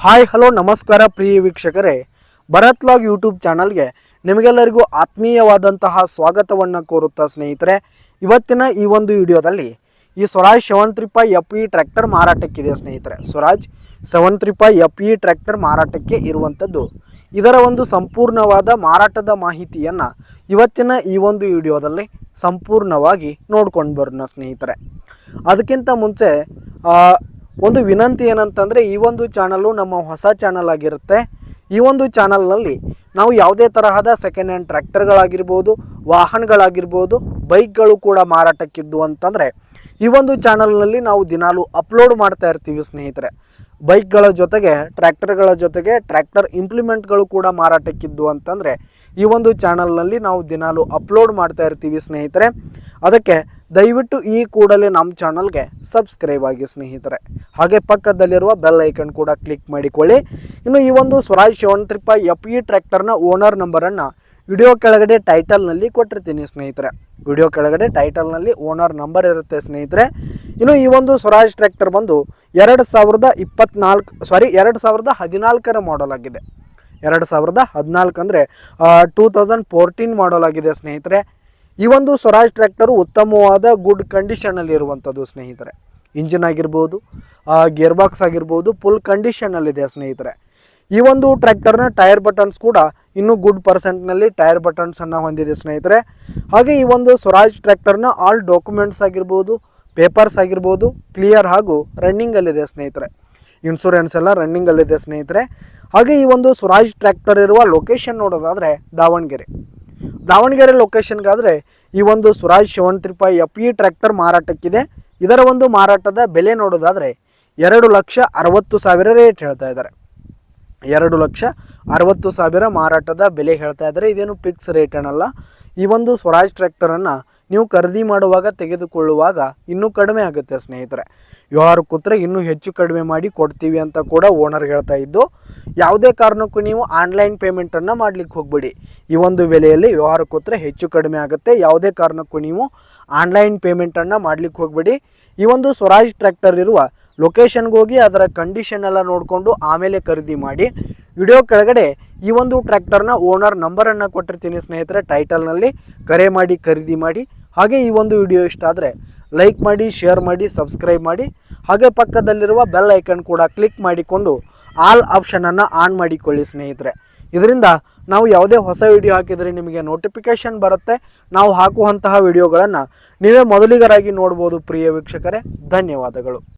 Hi, hello, ನಮಸ್ಕಾರ ಪ್ರಿಯ ವೀಕ್ಷಕರೇ. Bharat log YouTube ಚಾನಲ್ಗೆ ನಿಮಗೆಲ್ಲರಿಗೂ ಆತ್ಮೀಯವಾದಂತಹ ಸ್ವಾಗತವನ್ನು ಕೋರುತ್ತಾ ಸ್ನೇಹಿತರೆ. ಇವತ್ತಿನ ಈ ಒಂದು ವಿಡಿಯೋದಲ್ಲಿ ಈ ಸ್ವರಾಜ್ ಸೆವೆನ್ ತ್ರಿಪ ಎಫ್ ಇ ಟ್ರ್ಯಾಕ್ಟರ್ ಮಾರಾಟಕ್ಕಿದೆ ಸ್ನೇಹಿತರೆ. ಸ್ವರಾಜ್ ಸೆವೆನ್ ತ್ರಿಪ ಎಫ್ ಇ ಟ್ರ್ಯಾಕ್ಟರ್ ಮಾರಾಟಕ್ಕೆ ಇರುವಂಥದ್ದು ಇದರ ಒಂದು ಸಂಪೂರ್ಣವಾದ ಮಾರಾಟದ ಮಾಹಿತಿಯನ್ನು ಇವತ್ತಿನ ಈ ಒಂದು ವಿಡಿಯೋದಲ್ಲಿ ಸಂಪೂರ್ಣವಾಗಿ ನೋಡ್ಕೊಂಡು ಬರೋಣ ಸ್ನೇಹಿತರೆ. ಅದಕ್ಕಿಂತ ಮುಂಚೆ ಒಂದು ವಿನಂತಿ ಏನಂತಂದರೆ ಈ ಒಂದು ಚಾನಲ್ಲು ನಮ್ಮ ಹೊಸ ಚಾನಲ್ ಆಗಿರುತ್ತೆ. ಈ ಒಂದು ಚಾನಲ್ನಲ್ಲಿ ನಾವು ಯಾವುದೇ ತರಹದ ಸೆಕೆಂಡ್ ಹ್ಯಾಂಡ್ ಟ್ರ್ಯಾಕ್ಟರ್ಗಳಾಗಿರ್ಬೋದು, ವಾಹನಗಳಾಗಿರ್ಬೋದು, ಬೈಕ್ಗಳು ಕೂಡ ಮಾರಾಟಕ್ಕಿದ್ದು ಅಂತಂದರೆ ಈ ಒಂದು ಚಾನಲ್ನಲ್ಲಿ ನಾವು ದಿನಾಲು ಅಪ್ಲೋಡ್ ಮಾಡ್ತಾ ಇರ್ತೀವಿ ಸ್ನೇಹಿತರೆ. ಬೈಕ್ಗಳ ಜೊತೆಗೆ, ಟ್ರ್ಯಾಕ್ಟರ್ಗಳ ಜೊತೆಗೆ, ಟ್ರ್ಯಾಕ್ಟರ್ ಇಂಪ್ಲಿಮೆಂಟ್ಗಳು ಕೂಡ ಮಾರಾಟಕ್ಕಿದ್ದು ಅಂತಂದರೆ ಈ ಒಂದು ಚಾನಲ್ನಲ್ಲಿ ನಾವು ದಿನಾಲು ಅಪ್ಲೋಡ್ ಮಾಡ್ತಾ ಇರ್ತೀವಿ ಸ್ನೇಹಿತರೆ. ಅದಕ್ಕೆ ದಯವಿಟ್ಟು ಈ ಕೂಡಲೇ ನಮ್ಮ ಚಾನಲ್ಗೆ ಸಬ್ಸ್ಕ್ರೈಬ್ ಆಗಿ ಸ್ನೇಹಿತರೆ. ಹಾಗೆ ಪಕ್ಕದಲ್ಲಿರುವ ಬೆಲ್ ಐಕನ್ ಕೂಡ ಕ್ಲಿಕ್ ಮಾಡಿಕೊಳ್ಳಿ. ಇನ್ನು ಈ ಒಂದು ಸ್ವರಾಜ್ ಸೆವೆನ್ ಎಫ್ ಇ ಟ್ರ್ಯಾಕ್ಟರ್ನ ಓನರ್ ನಂಬರನ್ನು ವಿಡಿಯೋ ಕೆಳಗಡೆ ಟೈಟಲ್ನಲ್ಲಿ ಕೊಟ್ಟಿರ್ತೀನಿ ಸ್ನೇಹಿತರೆ. ವಿಡಿಯೋ ಕೆಳಗಡೆ ಟೈಟಲ್ನಲ್ಲಿ ಓನರ್ ನಂಬರ್ ಇರುತ್ತೆ ಸ್ನೇಹಿತರೆ. ಇನ್ನು ಈ ಒಂದು ಸ್ವರಾಜ್ ಟ್ರ್ಯಾಕ್ಟರ್ ಬಂದು ಎರಡು ಸಾವಿರದ ಇಪ್ಪತ್ನಾಲ್ಕು, ಸಾರಿ ಎರಡು ಸಾವಿರದ ಹದಿನಾಲ್ಕರ ಮಾಡಲ್ ಆಗಿದೆ. ಎರಡು ಸಾವಿರದ ಹದಿನಾಲ್ಕು ಅಂದರೆ ಟೂ ತೌಸಂಡ್ ಫೋರ್ಟೀನ್ ಮಾಡಲ್ ಆಗಿದೆ ಸ್ನೇಹಿತರೆ. ಈ ಒಂದು ಸ್ವರಾಜ್ ಟ್ರ್ಯಾಕ್ಟರು ಉತ್ತಮವಾದ ಗುಡ್ ಕಂಡೀಷನಲ್ಲಿ ಇರುವಂಥದ್ದು ಸ್ನೇಹಿತರೆ. ಇಂಜಿನ್ ಆಗಿರ್ಬೋದು ಗೇರ್ ಬಾಕ್ಸ್ ಆಗಿರ್ಬೋದು ಫುಲ್ ಕಂಡೀಷನಲ್ಲಿದೆ ಸ್ನೇಹಿತರೆ. ಈ ಒಂದು ಟ್ರ್ಯಾಕ್ಟರ್ನ ಟೈರ್ ಬಟನ್ಸ್ ಕೂಡ ಇನ್ನೂ ಗುಡ್ ಪರ್ಸೆಂಟ್ನಲ್ಲಿ ಟೈರ್ ಬಟನ್ಸನ್ನು ಹೊಂದಿದೆ ಸ್ನೇಹಿತರೆ. ಹಾಗೆ ಈ ಒಂದು ಸ್ವರಾಜ್ ಟ್ರ್ಯಾಕ್ಟರ್ನ ಆಲ್ ಡಾಕ್ಯುಮೆಂಟ್ಸ್ ಆಗಿರ್ಬೋದು ಪೇಪರ್ಸ್ ಆಗಿರ್ಬೋದು ಕ್ಲಿಯರ್ ಹಾಗೂ ರನ್ನಿಂಗಲ್ಲಿದೆ ಸ್ನೇಹಿತರೆ. ಇನ್ಶೂರೆನ್ಸ್ ಎಲ್ಲ ರನ್ನಿಂಗಲ್ಲಿದೆ ಸ್ನೇಹಿತರೆ. ಹಾಗೆ ಈ ಒಂದು ಸ್ವರಾಜ್ ಟ್ರ್ಯಾಕ್ಟರ್ ಇರುವ ಲೊಕೇಶನ್ ನೋಡೋದಾದರೆ ದಾವಣಗೆರೆ. ದಾವಣಗೆರೆ ಲೊಕೇಶನ್ಗಾದರೆ ಈ ಒಂದು ಸ್ವರಾಜ್ ಸೆವೆನ್ ರೂಪಾಯಿ ಎಫ್ ಇ ಟ್ರ್ಯಾಕ್ಟರ್ ಮಾರಾಟಕ್ಕಿದೆ. ಇದರ ಒಂದು ಮಾರಾಟದ ಬೆಲೆ ನೋಡೋದಾದರೆ ಎರಡು ಲಕ್ಷ ಅರವತ್ತು ಸಾವಿರ ರೇಟ್ ಹೇಳ್ತಾ ಇದ್ದಾರೆ. ಎರಡು ಲಕ್ಷ ಅರವತ್ತು ಸಾವಿರ ಮಾರಾಟದ ಬೆಲೆ ಹೇಳ್ತಾ ಇದ್ದಾರೆ. ಇದೇನು ಫಿಕ್ಸ್ ರೇಟ್ ಏನಲ್ಲ ಈ ಒಂದು ಸ್ವರಾಜ್ ಟ್ರ್ಯಾಕ್ಟರನ್ನು ನೀವು ಖರೀದಿ ಮಾಡುವಾಗ ತೆಗೆದುಕೊಳ್ಳುವಾಗ ಇನ್ನೂ ಕಡಿಮೆ ಆಗುತ್ತೆ ಸ್ನೇಹಿತರೆ. ವ್ಯವಹಾರ ಕೂತ್ರೆ ಇನ್ನೂ ಹೆಚ್ಚು ಕಡಿಮೆ ಮಾಡಿ ಕೊಡ್ತೀವಿ ಅಂತ ಕೂಡ ಓನರ್ ಹೇಳ್ತಾ ಇದ್ದು, ಯಾವುದೇ ಕಾರಣಕ್ಕೂ ನೀವು ಆನ್ಲೈನ್ ಪೇಮೆಂಟನ್ನು ಮಾಡಲಿಕ್ಕೆ ಹೋಗ್ಬೇಡಿ. ಈ ಒಂದು ಬೆಲೆಯಲ್ಲಿ ವ್ಯವಹಾರ ಕೂತ್ರೆ ಹೆಚ್ಚು ಕಡಿಮೆ ಆಗುತ್ತೆ. ಯಾವುದೇ ಕಾರಣಕ್ಕೂ ನೀವು ಆನ್ಲೈನ್ ಪೇಮೆಂಟನ್ನು ಮಾಡಲಿಕ್ಕೆ ಹೋಗಬೇಡಿ. ಈ ಒಂದು ಸ್ವರಾಜ್ ಟ್ರ್ಯಾಕ್ಟರ್ ಇರುವ ಲೊಕೇಶನ್ಗೆ ಹೋಗಿ ಅದರ ಕಂಡೀಷನ್ ಎಲ್ಲ ನೋಡಿಕೊಂಡು ಆಮೇಲೆ ಖರೀದಿ ಮಾಡಿ. ವಿಡಿಯೋ ಕೆಳಗಡೆ ಈ ಒಂದು ಟ್ರ್ಯಾಕ್ಟರ್ನ ಓನರ್ ನಂಬರನ್ನು ಕೊಟ್ಟಿರ್ತೀನಿ ಸ್ನೇಹಿತರೆ ಟೈಟಲ್ನಲ್ಲಿ ಕರೆ ಮಾಡಿ, ಖರೀದಿ ಮಾಡಿ. ಹಾಗೆ ಈ ಒಂದು ವಿಡಿಯೋ ಇಷ್ಟ ಆದರೆ ಲೈಕ್ ಮಾಡಿ ಶೇರ್ ಮಾಡಿ ಸಬ್ಸ್ಕ್ರೈಬ್ ಮಾಡಿ. ಹಾಗೆ ಪಕ್ಕದಲ್ಲಿರುವ ಬೆಲ್ ಐಕನ್ ಕೂಡ ಕ್ಲಿಕ್ ಮಾಡಿಕೊಂಡು ಆಲ್ ಆಪ್ಷನನ್ನು ಆನ್ ಮಾಡಿಕೊಳ್ಳಿ ಸ್ನೇಹಿತರೆ. ಇದರಿಂದ ನಾವು ಯಾವುದೇ ಹೊಸ ವಿಡಿಯೋ ಹಾಕಿದರೆ ನಿಮಗೆ ನೋಟಿಫಿಕೇಷನ್ ಬರುತ್ತೆ. ನಾವು ಹಾಕುವಂತಹ ವಿಡಿಯೋಗಳನ್ನು ನೀವೇ ಮೊದಲಿಗರಾಗಿ ನೋಡ್ಬೋದು ಪ್ರಿಯ ವೀಕ್ಷಕರೇ. ಧನ್ಯವಾದಗಳು.